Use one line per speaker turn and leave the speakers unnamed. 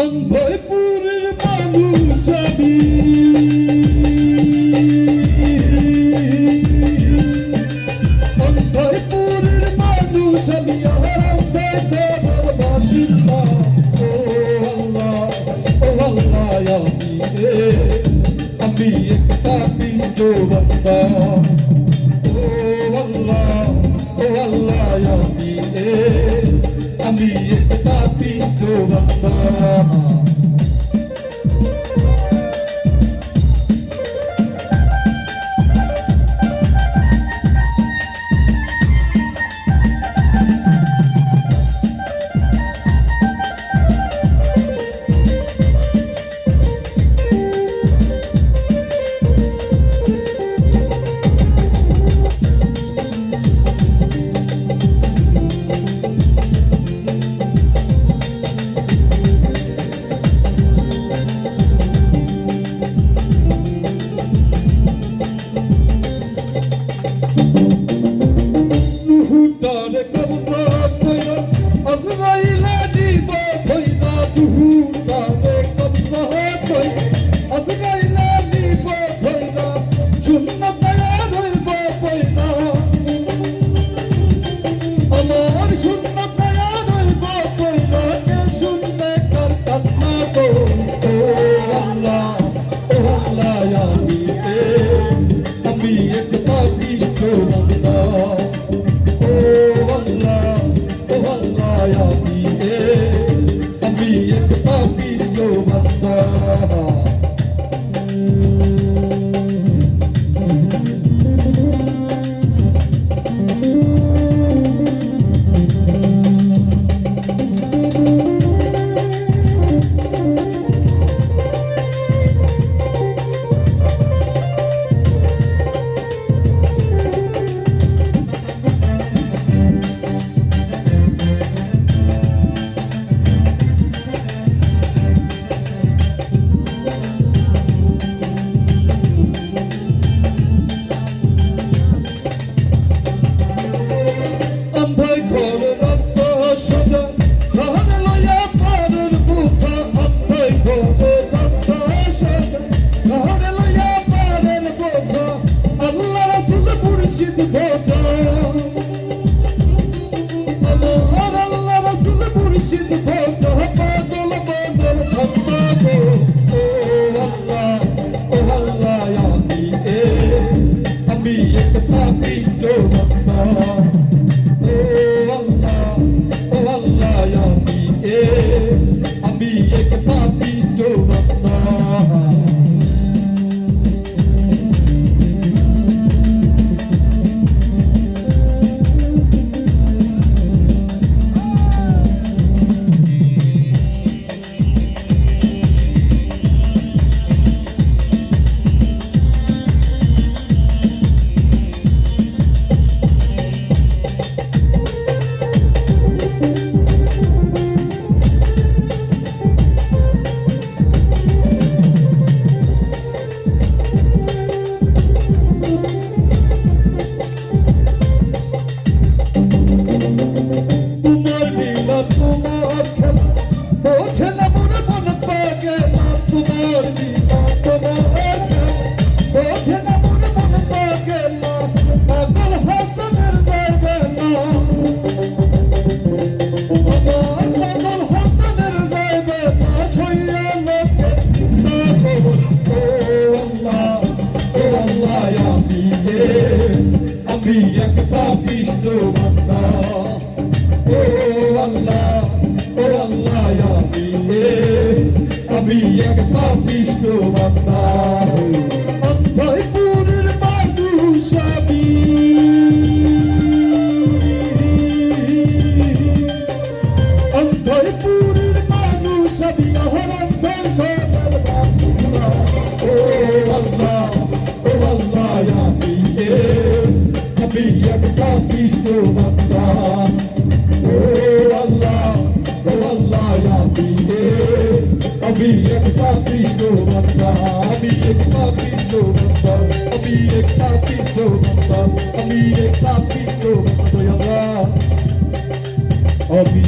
অন্ধপুরের মানুষ আমি। অন্ধপুরের মানুষ আমি আমার অন্ধের বাসিন্দা। ও আল্লাহ আমি একটা আমি একটা কৃষ্ণ বান্দা ও আল্লাহ ও আল্লাহ আমি আমি একটা কৃষ্ণ বান্দা আমি এক পাপিষ্ট বাবা আমি এক পাপিষ্ট বাবা আমি এক পাপিষ্ট বাবা আমি এক পাপিষ্ট বাবা আমি